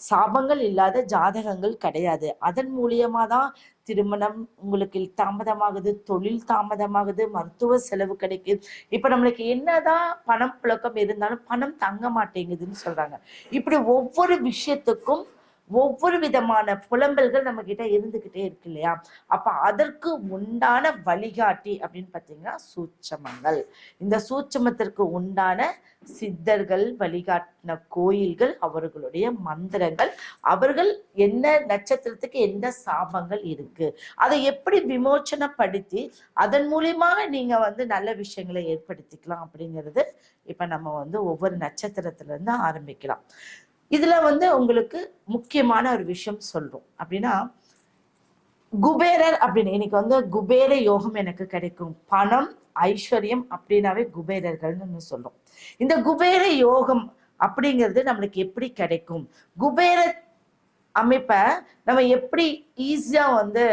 சாபங்கள் இல்லாத ஜாதகங்கள் கிடையாது. அதன் மூலியமா தான் திருமணம் உங்களுக்கு தாமதமாகுது தொழில் தாமதமாகுது மருத்துவ செலவு கிடைக்குது. இப்ப நம்மளுக்கு என்னதான் பணம் புழக்கம் இருந்தாலும் பணம் தங்க மாட்டேங்குதுன்னு சொல்றாங்க. இப்படி ஒவ்வொரு விஷயத்துக்கும் ஒவ்வொரு விதமான புலம்பல்கள் நம்ம கிட்ட இருந்துகிட்டே இருக்கு இல்லையா? அப்ப அதற்கு உண்டான வழிகாட்டி அப்படின்னு பாத்தீங்கன்னா சூட்சமங்கள். இந்த சூட்சமத்திற்கு உண்டான சித்தர்கள் வழிகாட்டின கோயில்கள் அவர்களுடைய மந்திரங்கள் அவர்கள் என்ன நட்சத்திரத்துக்கு எந்த சாபங்கள் இருக்கு? அதை எப்படி விமோச்சனப்படுத்தி அதன் மூலியமாக நீங்க வந்து நல்ல விஷயங்களை ஏற்படுத்திக்கலாம் அப்படிங்கிறது இப்ப நம்ம வந்து ஒவ்வொரு நட்சத்திரத்துல இருந்து ஆரம்பிக்கலாம். இதுல வந்து உங்களுக்கு முக்கியமான ஒரு விஷயம் சொல்றோம். அப்படின்னா குபேரர் அப்படின்னு இன்னைக்கு வந்து குபேர யோகம் எனக்கு கிடைக்கும். பணம் ஐஸ்வர்யம் அப்படின்னாவே குபேரர்கள்னு சொல்லும் இந்த குபேர யோகம் அப்படிங்கிறது நம்மளுக்கு எப்படி கிடைக்கும்? குபேர அமைப்பை நம்ம எப்படி ஈஸியா வந்து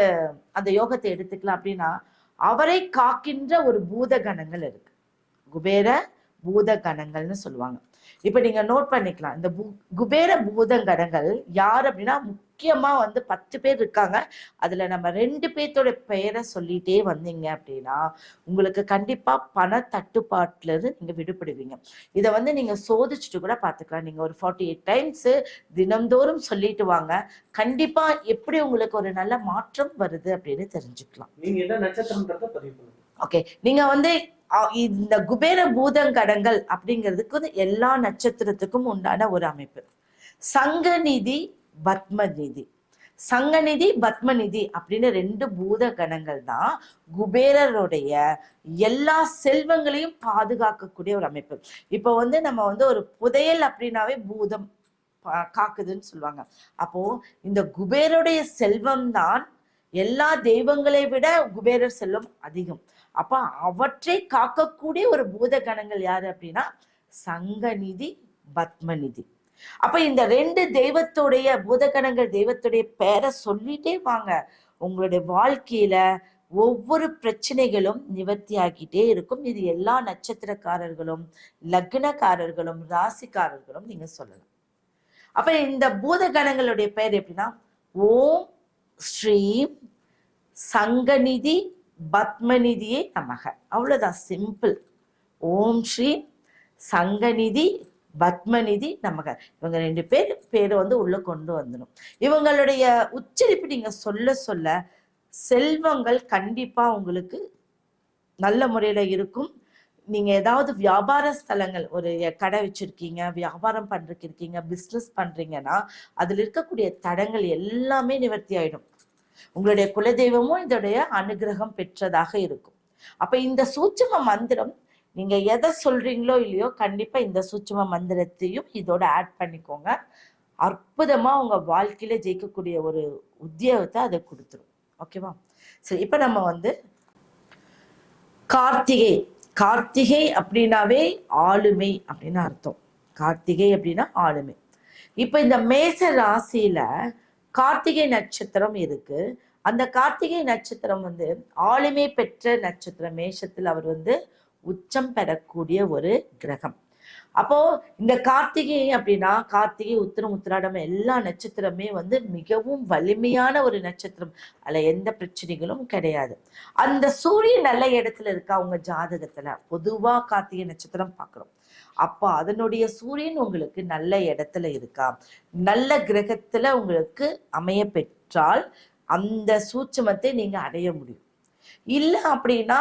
அந்த யோகத்தை எடுத்துக்கலாம் அப்படின்னா அவரை காக்கின்ற ஒரு பூத கணங்கள் இருக்கு. குபேர பூத கணங்கள்னு சொல்லுவாங்க. இப்ப நீங்க நோட் பண்ணிக்கலாம். இந்த குபேர பூதங்கணங்கள் யார் அப்படின்னா முக்கியமா வந்து பத்து பேர் இருக்காங்க. அதுல நம்ம ரெண்டு பேர்த்தோட பெயரை சொல்லிட்டே வந்தீங்க அப்படின்னா உங்களுக்கு கண்டிப்பா பண தட்டுப்பாட்டுல இருந்து நீங்க விடுபடுவீங்க. இதை வந்து நீங்க சோதிச்சுட்டு கூட பாத்துக்கலாம் நீங்க ஒரு ஃபார்ட்டி எயிட் டைம்ஸ் தினம்தோறும் சொல்லிட்டு வாங்க. கண்டிப்பா எப்படி உங்களுக்கு ஒரு நல்ல மாற்றம் வருது அப்படின்னு தெரிஞ்சுக்கலாம். ஓகே நீங்க வந்து இந்த குபேர பூதங்கடங்கள் அப்படிங்கிறதுக்கு வந்து எல்லா நட்சத்திரத்துக்கும் உண்டான ஒரு அமைப்பு. சங்கநிதி பத்மநிதி சங்கநிதி பத்மநிதி அப்படின்னு ரெண்டு பூத கணங்கள் தான் குபேரருடைய எல்லா செல்வங்களையும் பாதுகாக்கக்கூடிய ஒரு அமைப்பு. இப்போ வந்து நம்ம வந்து ஒரு புதையல் அப்படின்னாவே பூதம் காக்குதுன்னு சொல்லுவாங்க. அப்போ இந்த குபேருடைய செல்வம் தான் எல்லா தெய்வங்களை விட குபேரர் செல்வம் அதிகம். அப்ப அவற்றை காக்கக்கூடிய ஒரு பூதகணங்கள் யாரு அப்படின்னா சங்கநிதி பத்மநிதி அப்ப இந்த ரெண்டு தெய்வத்துடைய பூதகணங்கள் தெய்வத்துடைய பெயரை சொல்லிட்டே வாங்க. உங்களுடைய வாழ்க்கையில ஒவ்வொரு பிரச்சனைகளும் நிவர்த்தி ஆகிட்டே இருக்கும். இது எல்லா நட்சத்திரக்காரர்களும் லக்னக்காரர்களும் ராசிக்காரர்களும் நீங்க சொல்லலாம். அப்ப இந்த பூதகணங்களுடைய பெயர் எப்படின்னா ஓம் ஸ்ரீ சங்கநிதி பத்மநிதியே நமக. அவ்வளோதான் சிம்பிள் ஓம் ஸ்ரீ சங்கநிதி பத்மநிதி நமக. இவங்க ரெண்டு பேர் பேரை வந்து உள்ளே கொண்டு வந்துடும் இவங்களுடைய உச்சரிப்பு நீங்கள் சொல்ல சொல்ல செல்வங்கள் கண்டிப்பாக உங்களுக்கு நல்ல முறையில் இருக்கும். நீங்கள் ஏதாவது வியாபார ஸ்தலங்கள் ஒரு கடை வச்சுருக்கீங்க வியாபாரம் பண்ணுறக்கு இருக்கீங்க பிஸ்னஸ் பண்ணுறீங்கன்னா அதில் இருக்கக்கூடிய தடங்கள் எல்லாமே நிவர்த்தி ஆகிடும் உங்களுடைய குலதெய்வமும் இதோடைய அனுகிரகம் பெற்றதாக இருக்கும். அப்ப இந்த சூட்சும மந்திரம் நீங்க எதை சொல்றீங்களோ இல்லையோ கண்டிப்பா இந்த சூட்சும மந்திரத்தையும் இதோட ஆட் பண்ணிக்கோங்க. அற்புதமா உங்க வாழ்க்கையில ஜெயிக்கக்கூடிய ஒரு உத்தியோகத்தை அதை கொடுத்துரும். ஓகேவா சரி இப்ப நம்ம வந்து கார்த்திகை. கார்த்திகை அப்படின்னாவே ஆளுமை அப்படின்னு அர்த்தம். கார்த்திகை அப்படின்னா ஆளுமை. இப்ப இந்த மேச ராசியில கார்த்திகை நட்சத்திரம் இருக்கு. அந்த கார்த்திகை நட்சத்திரம் வந்து ஆளுமை பெற்ற நட்சத்திரம். மேஷத்தில் அவர் வந்து உச்சம் பெறக்கூடிய ஒரு கிரகம். அப்போ இந்த கார்த்திகை அப்படின்னா கார்த்திகை உத்திரம் உத்திராடம் எல்லா நட்சத்திரமே வந்து மிகவும் வலிமையான ஒரு நட்சத்திரம். அதில் எந்த பிரச்சனைகளும் கிடையாது. அந்த சூரியன் நல்ல இடத்துல இருக்கா? உங்க ஜாதகத்துல. பொதுவா கார்த்திகை நட்சத்திரம் பார்க்கிறோம் அப்போ அதனுடைய சூரியன் உங்களுக்கு நல்ல இடத்துல இருக்கா? நல்ல கிரகத்துல உங்களுக்கு அமைய பெற்றால் அந்த சூட்சமத்தை நீங்க அடைய முடியும். இல்ல அப்படின்னா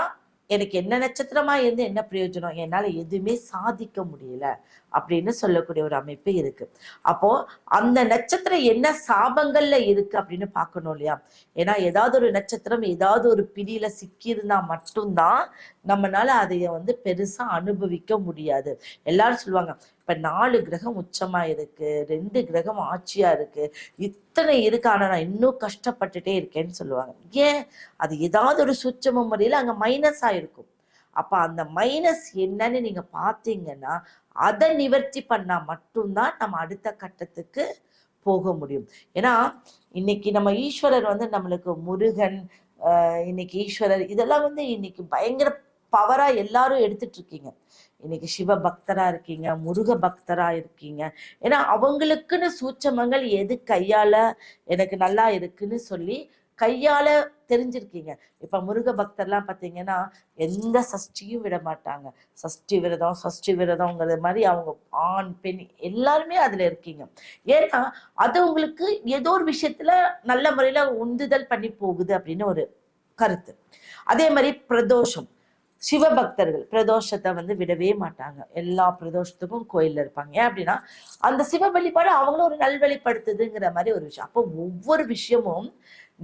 எனக்கு என்ன நட்சத்திரமா இருந்து என்ன பிரயோஜனம்? என்னால எதுவுமே சாதிக்க முடியல அப்படின்னு சொல்லக்கூடிய ஒரு அமைப்பு இருக்கு. அப்போ அந்த நட்சத்திரம் என்ன சாபங்கள்ல இருக்கு அப்படின்னு பார்க்கணும் இல்லையா? ஏன்னா ஏதாவது ஒரு நட்சத்திரம் ஏதாவது ஒரு பிடியில சிக்கியிருந்தா மட்டும்தான் நம்மனால அதைய வந்து பெருசா அனுபவிக்க முடியாது. எல்லாரும் சொல்லுவாங்க இப்ப நாலு கிரகம் உச்சமா இருக்கு ரெண்டு கிரகம் ஆட்சியா இருக்கு. இத்தனை இருக்கு. ஆனா நான் இன்னும் கஷ்டப்பட்டுட்டே இருக்கேன்னு சொல்லுவாங்க. ஏன்? அது ஏதாவது ஒரு சுச்சம முறையில அங்க மைனஸ் ஆயிருக்கும் அப்ப அந்த மைனஸ் என்னன்னு நீங்க பார்த்தீங்கன்னா அதை நிவர்த்தி பண்ணா மட்டும்தான் நம்ம அடுத்த கட்டத்துக்கு போக முடியும். ஏன்னா இன்னைக்கு நம்ம ஈஸ்வரர் வந்து நம்மளுக்கு முருகன் இன்னைக்கு ஈஸ்வரர் இதெல்லாம் வந்து இன்னைக்கு பயங்கர பவரா எல்லாரும் எடுத்துட்டு இருக்கீங்க. இன்னைக்கு சிவ பக்தரா இருக்கீங்க முருக பக்தரா இருக்கீங்க. ஏன்னா அவங்களுக்குன்னு சூட்சமங்கள் எது கையால எனக்கு நல்லா இருக்குன்னு சொல்லி கையால தெரிஞ்சிருக்கீங்க. இப்ப முருக பக்தர்லாம் பாத்தீங்கன்னா எந்த சஷ்டியும் விட மாட்டாங்க. சஷ்டி விரதம் சஷ்டி விரதம்ங்கிறது மாதிரி அவங்க ஆண் பெண் எல்லாருமே அதுல இருக்கீங்க. ஏன்னா அது உங்களுக்கு ஏதோ ஒரு விஷயத்துல நல்ல முறையில உந்துதல் பண்ணி போகுது அப்படின்னு ஒரு கருத்து. அதே மாதிரி பிரதோஷம். சிவபக்தர்கள் பிரதோஷத்தை வந்து விடவே மாட்டாங்க. எல்லா பிரதோஷத்துக்கும் கோயில்ல இருப்பாங்க. ஏன் அப்படின்னா அந்த சிவ வழிபாடு அவங்களும் ஒரு நல்வழிப்படுத்துதுங்கிற மாதிரி ஒரு விஷயம். அப்போ ஒவ்வொரு விஷயமும்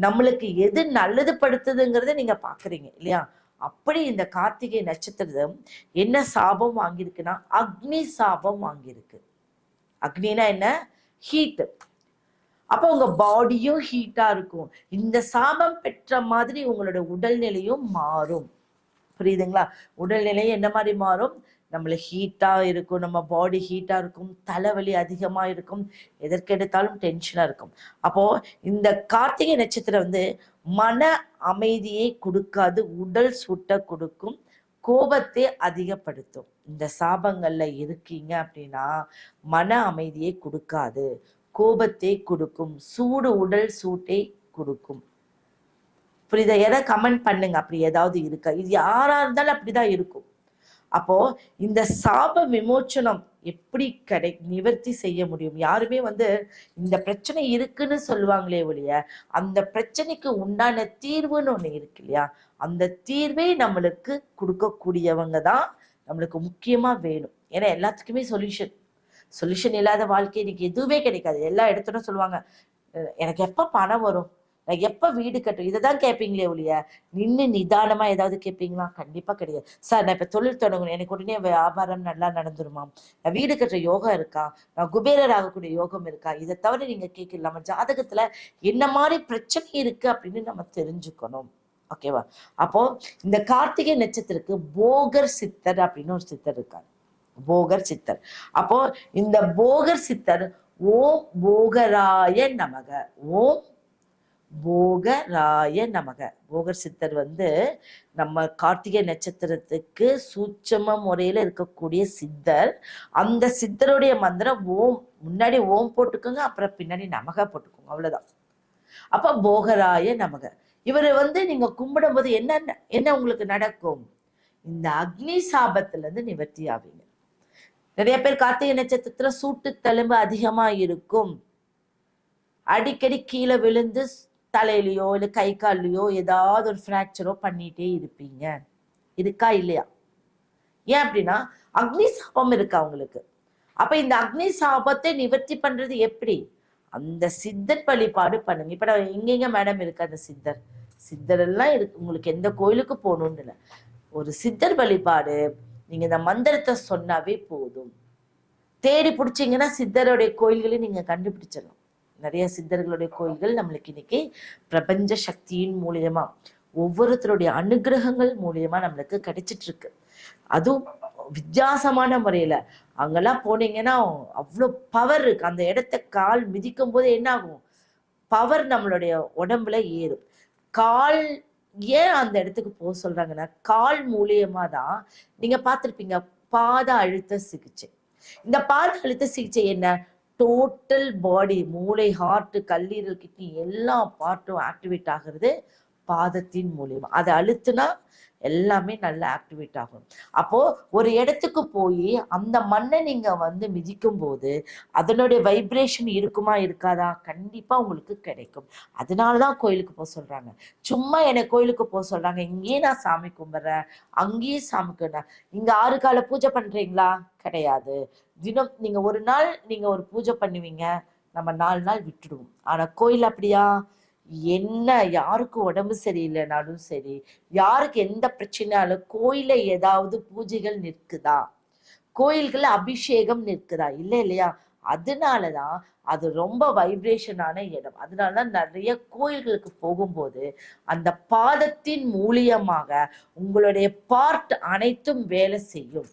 நம்மளுக்கு எது நல்லது படுத்துதுங்கிறத நீங்க பாக்குறீங்க இல்லையா? அப்படி இந்த கார்த்திகை நட்சத்திரம் என்ன சாபம் வாங்கியிருக்குன்னா அக்னி சாபம் வாங்கியிருக்கு. அக்னினா என்ன? ஹீட் அப்போ உங்க பாடியும் ஹீட்டா இருக்கும். இந்த சாபம் பெற்ற மாதிரி உங்களோட உடல்நிலையும் மாறும். புரியுதுங்களா? உடல்நிலை என்ன மாதிரி மாறும்? நம்மள ஹீட்டா இருக்கும் நம்ம பாடி ஹீட்டா இருக்கும் தலைவலி அதிகமா இருக்கும் எதற்கெடுத்தாலும் டென்ஷனா இருக்கும். அப்போ இந்த கார்த்திகை நட்சத்திரம் வந்து மன அமைதியை கொடுக்காது உடல் சுட்ட கொடுக்கும் கோபத்தை அதிகப்படுத்தும். இந்த சாபங்கள்ல இருக்கீங்க அப்படின்னா மன அமைதியை கொடுக்காது. கோபத்தை கொடுக்கும் சூடு உடல் சூட்டை கொடுக்கும். புரியுதா? எதை கமெண்ட் பண்ணுங்க? அப்படி ஏதாவது இருக்கா? இது யாரா இருந்தாலும் அப்படிதான் இருக்கும். அப்போ இந்த சாப விமோச்சனம் எப்படி கடை நிவர்த்தி செய்ய முடியும்? யாருமே வந்து இந்த பிரச்சனை இருக்குன்னு சொல்லுவாங்களே ஒழிய அந்த பிரச்சனைக்கு உண்டான தீர்வுன்னு ஒண்ணு இருக்கு இல்லையா? அந்த தீர்வே நம்மளுக்கு கொடுக்கக்கூடியவங்க தான் நம்மளுக்கு முக்கியமா வேணும். ஏன்னா எல்லாத்துக்குமே சொல்யூஷன் சொல்யூஷன் இல்லாத வாழ்க்கை இன்னைக்கு எதுவுமே கிடைக்காது. எல்லா இடத்துல சொல்லுவாங்க எனக்கு எப்ப பணம் வரும்? நான் எப்ப வீடு கட்டும் இதை தான் கேட்பீங்களே ஒழிய நின்று நிதானமா ஏதாவது கேட்பீங்களா கண்டிப்பா கிடையாது. சார் நான் இப்ப தொழில் தொடங்கணும். எனக்கு உடனே வியாபாரம் நல்லா நடந்துருமா? நான் வீடு கட்டுற யோகா இருக்கா? நான் குபேரர் ஆகக்கூடிய யோகம் இருக்கா? இதை தவிர நீங்க கேட்கலாமா. ஜாதகத்தில் ஜாதகத்துல என்ன மாதிரி பிரச்சனை இருக்கு அப்படின்னு நம்ம தெரிஞ்சுக்கணும். ஓகேவா அப்போ இந்த கார்த்திகை நட்சத்திரத்துக்கு போகர் சித்தர் அப்படின்னு ஒரு சித்தர் இருக்கார். போகர் சித்தர். அப்போ இந்த போகர் சித்தர் ஓம் போகராய நமக. ஓம் போகராய நமக. போகர் சித்தர் வந்து நம்ம கார்த்திகை நட்சத்திரத்துக்கு சூட்சம முறையில இருக்கக்கூடிய சித்தர். அந்த சித்தருடைய மந்திரம் ஓம் முன்னாடி ஓம் போட்டுக்கோங்க அப்புறம் பின்னாடி நமக போட்டுக்கோங்க அவ்வளவுதான். அப்ப போகராய நமக. இவரை வந்து நீங்க கும்பிடும்போது என்ன என்ன உங்களுக்கு நடக்கும்? இந்த அக்னி சாபத்துல இருந்து நிவர்த்தி ஆவீங்க. நிறைய பேர் கார்த்திகை நட்சத்திரத்துல சூட்டு தழும்பு அதிகமா இருக்கும். அடிக்கடி கீழே விழுந்து தலையிலையோ இல்லை கை கால்லையோ ஏதாவது ஒரு ஃப்ராக்சரோ பண்ணிட்டே இருப்பீங்க. இருக்கா இல்லையா? ஏன் அப்படின்னா அக்னி சாபம் இருக்கு அவங்களுக்கு. அப்ப இந்த அக்னி சாபத்தை நிவர்த்தி பண்றது எப்படி? அந்த சித்தர் வழிபாடு பண்ணுங்க. இப்ப நான் எங்கெங்க மேடம் இருக்கு அந்த சித்தர். சித்தர் எல்லாம் இருக்கு. உங்களுக்கு எந்த கோயிலுக்கு போகணும்னு இல்லை. ஒரு சித்தர் வழிபாடு நீங்க இந்த மந்திரத்தை சொன்னாவே போதும். தேடி பிடிச்சீங்கன்னா சித்தருடைய கோயில்களையும் நீங்க கண்டுபிடிச்சிடலாம். நிறைய சித்தர்களுடைய கோயில்கள் நம்மளுக்கு இன்னைக்கு பிரபஞ்ச சக்தியின் மூலியமா ஒவ்வொருத்தருடைய அனுகிரகங்கள் மூலியமா நம்மளுக்கு கிடைச்சிட்டு இருக்கு அதுவும் வித்தியாசமான முறையில. அங்கெல்லாம் போனீங்கன்னா அவ்வளோ பவர் இருக்கு. அந்த இடத்த கால் மிதிக்கும் போது என்ன ஆகும் பவர் நம்மளுடைய உடம்புல ஏறும். கால் ஏன் அந்த இடத்துக்கு போக சொல்றாங்கன்னா கால் மூலியமா தான் நீங்க பார்த்திருப்பீங்க பாத அழுத்த சிகிச்சை. இந்த பாத அழுத்த சிகிச்சை என்ன? டோட்டல் பாடி மூளை ஹார்ட் கல்லீரல் கிட்னி எல்லா பார்ட்டும் ஆக்டிவேட் ஆகுறது பாதத்தின் மூலியமா. அதை அழுத்துனா எல்லாமே நல்லா ஆக்டிவேட் ஆகும். அப்போ ஒரு இடத்துக்கு போய் அந்த மண்ணை நீங்க வந்து மிதிக்கும் போது அதனுடைய வைப்ரேஷன் இருக்குமா இருக்காதா? கண்டிப்பா உங்களுக்கு கிடைக்கும். அதனாலதான் கோயிலுக்கு போக சொல்றாங்க. சும்மா என்னை கோயிலுக்கு போக சொல்றாங்க. இங்கேயே நான் சாமி கும்பிட்றேன். அங்கேயே சாமி கும்பிட்றேன். இங்க ஆறு கால பூஜை பண்றீங்களா? கிடையாது. தினம் நீங்க ஒரு நாள் நீங்க ஒரு பூஜை பண்ணுவீங்க. நம்ம நாலு நாள் விட்டுடுவோம். ஆனா கோயில் அப்படியா? என்ன யாருக்கு உடம்பு சரியில்லைனாலும் சரி யாருக்கு எந்த பிரச்சனையாலும் கோயில ஏதாவது பூஜைகள் நிற்குதா? கோயில்கள் அபிஷேகம் நிற்குதா? இல்லை இல்லையா? அதனால தான் அது ரொம்ப வைப்ரேஷனான இடம். அதனாலதான் நிறைய கோயில்களுக்கு போகும்போது அந்த பாதத்தின் மூலியமாக உங்களுடைய பார்ட் அனைத்தும் வேலை செய்யும்.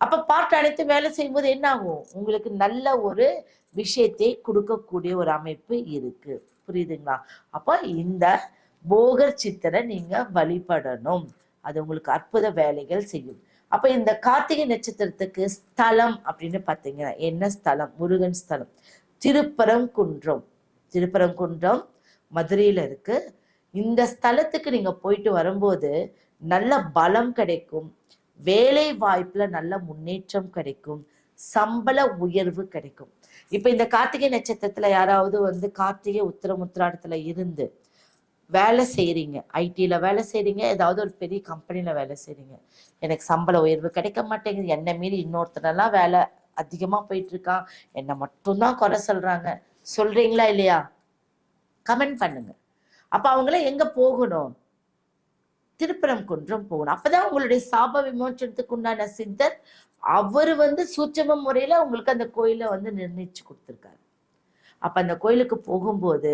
அப்ப பார்ட் அனைத்தும் வேலை செய்யும்போது என்ன ஆகும் உங்களுக்கு நல்ல ஒரு விஷயத்தை கொடுக்கக்கூடிய ஒரு அமைப்பு இருக்கு. புரியுதுங்களா? அப்ப இந்த போகர் சித்தரை நீங்க வழிபடணும். அது உங்களுக்கு அற்புத வேலைகள் செய்யும். அப்ப இந்த கார்த்திகை நட்சத்திரத்துக்கு ஸ்தலம் அப்படின்னு பார்த்தீங்கன்னா என்ன ஸ்தலம்? முருகன் ஸ்தலம். திருப்பரங்குன்றம். திருப்பரங்குன்றம் மதுரையில இருக்கு. இந்த ஸ்தலத்துக்கு நீங்க போயிட்டு வரும்போது நல்ல பலம் கிடைக்கும். வேலை வாய்ப்புல நல்ல முன்னேற்றம் கிடைக்கும். சம்பள உயர்வு கிடைக்கும். இப்ப இந்த கார்த்திகை நட்சத்திரத்துல யாராவது வந்து கார்த்திகை உத்திரம் உத்திராடத்துல இருந்து வேலை செய்கிறீங்க ஐடியில் வேலை செய்கிறீங்க ஏதாவது ஒரு பெரிய கம்பெனில வேலை செய்கிறீங்க எனக்கு சம்பள உயர்வு கிடைக்க மாட்டேங்குது. என்னை மீறி இன்னொருத்தனெல்லாம் வேலை அதிகமா போயிட்டு இருக்கான் என்னை மட்டும்தான் குறை சொல்றாங்க. சொல்றீங்களா இல்லையா? கமெண்ட் பண்ணுங்க. அப்ப அவங்கள எங்க போகணும்? திருப்பரம் குன்றம் போகணும். அப்பதான் உங்களுடைய சாப விமோச்சனத்துக்கு உண்டான சித்தர் அவர் வந்து சூட்சம முறையில உங்களுக்கு அந்த கோயிலை வந்து நிர்ணயிச்சு கொடுத்துருக்காரு. அப்ப அந்த கோயிலுக்கு போகும்போது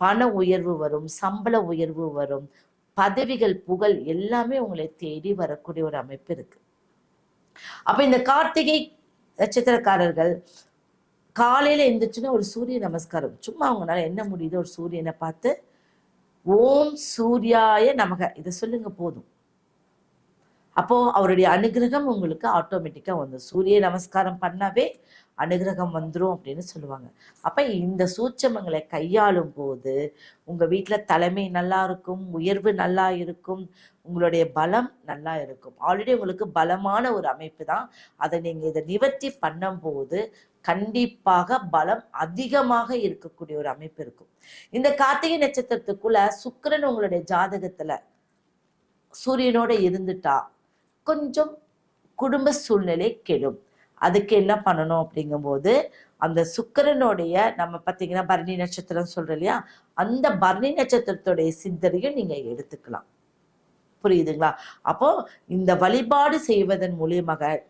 பண உயர்வு வரும் சம்பள உயர்வு வரும் பதவிகள் புகழ் எல்லாமே உங்களை தேடி வரக்கூடிய ஒரு அமைப்பு இருக்கு. அப்ப இந்த கார்த்திகை நட்சத்திரக்காரர்கள் காலையில எந்திரிச்சுன்னா ஒரு சூரிய நமஸ்காரம். சும்மா அவங்களால என்ன முடியுதோ ஒரு சூரியனை பார்த்து ஓம் சூர்யாய நமக. இதை சொல்லுங்க போதும். அப்போ அவருடைய அனுகிரகம் உங்களுக்கு ஆட்டோமேட்டிக்காக வந்து சூரிய நமஸ்காரம் பண்ணாவே அனுகிரகம் வந்துடும் அப்படின்னு சொல்லுவாங்க. அப்போ இந்த சூட்சமங்களை கையாளும் போது உங்கள் வீட்டில் தலைமை நல்லா இருக்கும் உயர்வு நல்லா இருக்கும் உங்களுடைய பலம் நல்லா இருக்கும். ஆல்ரெடி உங்களுக்கு பலமான ஒரு அமைப்பு தான். அதை நீங்கள் இதை நிவர்த்தி பண்ணும்போது கண்டிப்பாக பலம் அதிகமாக இருக்கக்கூடிய ஒரு அமைப்பு இருக்கும். இந்த கார்த்திகை நட்சத்திரத்துக்குள்ள சுக்கிரன் உங்களுடைய ஜாதகத்துல சூரியனோட இருந்துட்டா கொஞ்சம் குடும்ப சூழ்நிலை கெடும். அதுக்கு என்ன பண்ணணும் அப்படிங்கும்போது அந்த சுக்கிரனுடைய நம்ம பார்த்தீங்கன்னா பரணி நட்சத்திரம் சொல்கிறோம் இல்லையா? அந்த பரணி நட்சத்திரத்துடைய சிந்தனையும் நீங்கள் எடுத்துக்கலாம். புரியுதுங்களா? அப்போ இந்த வழிபாடு செய்வதன் மூலியமாக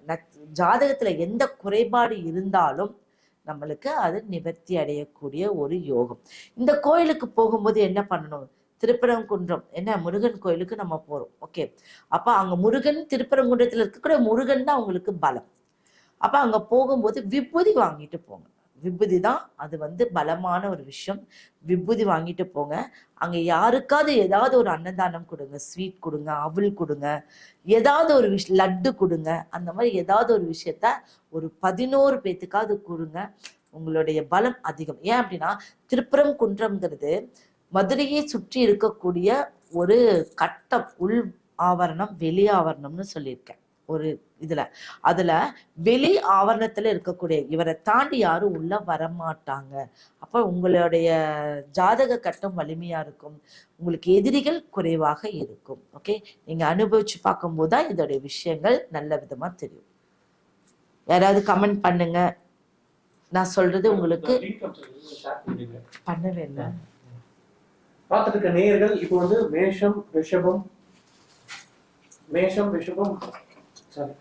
ஜாதகத்துல எந்த குறைபாடு இருந்தாலும் நம்மளுக்கு அது நிவர்த்தி அடையக்கூடிய ஒரு யோகம். இந்த கோயிலுக்கு போகும்போது என்ன பண்ணணும்? திருப்பரங்குன்றம். என்ன? முருகன் கோயிலுக்கு நம்ம போறோம். ஓகே. அப்ப அங்க முருகன் திருப்பரங்குன்றத்துல இருக்கக்கூடிய முருகன் தான் உங்களுக்கு பலம். அப்ப அங்க போகும்போது விபூதி வாங்கிட்டு போங்க. விபூதி தான் அது வந்து பலமான ஒரு விஷயம். விபூதி வாங்கிட்டு போங்க. அங்கே யாருக்காவது ஏதாவது ஒரு அன்னதானம் கொடுங்க ஸ்வீட் கொடுங்க அவள் கொடுங்க. ஏதாவது ஒரு விஷ் லட்டு கொடுங்க. அந்த மாதிரி ஏதாவது ஒரு விஷயத்த ஒரு பதினோரு பேத்துக்காவது கொடுங்க. உங்களுடைய பலம் அதிகம். ஏன் அப்படின்னா திருப்புறம் குன்றம்ங்கிறது மதுரையை சுற்றி இருக்கக்கூடிய ஒரு கட்டம் உள் ஆவரணம் வெளி ஆவரணம்னு சொல்லியிருக்கேன். ஒரு இதுல. அதுல வெளி ஆவரணத்துல இருக்கக்கூடிய இவரை தாண்டி யாரும் உள்ள வரமாட்டாங்க. அப்ப உங்களுடைய ஜாதக கட்டம் வலிமையா இருக்கும். உங்களுக்கு எதிரிகள் குறைவாக இருக்கும். ஓகே நீங்க அனுபவிச்சு பார்க்கும்போது தான் இதோடைய விஷயங்கள் நல்ல விதமா தெரியும். யாராவது கமெண்ட் பண்ணுங்க. நான் சொல்றது உங்களுக்கு பண்ணவே இல்லை. பார்த்துட்டு இருக்க நேயர்கள் இப்போ வந்து மேஷம் ரிஷபம் மேஷம் ரிஷபம் சாரி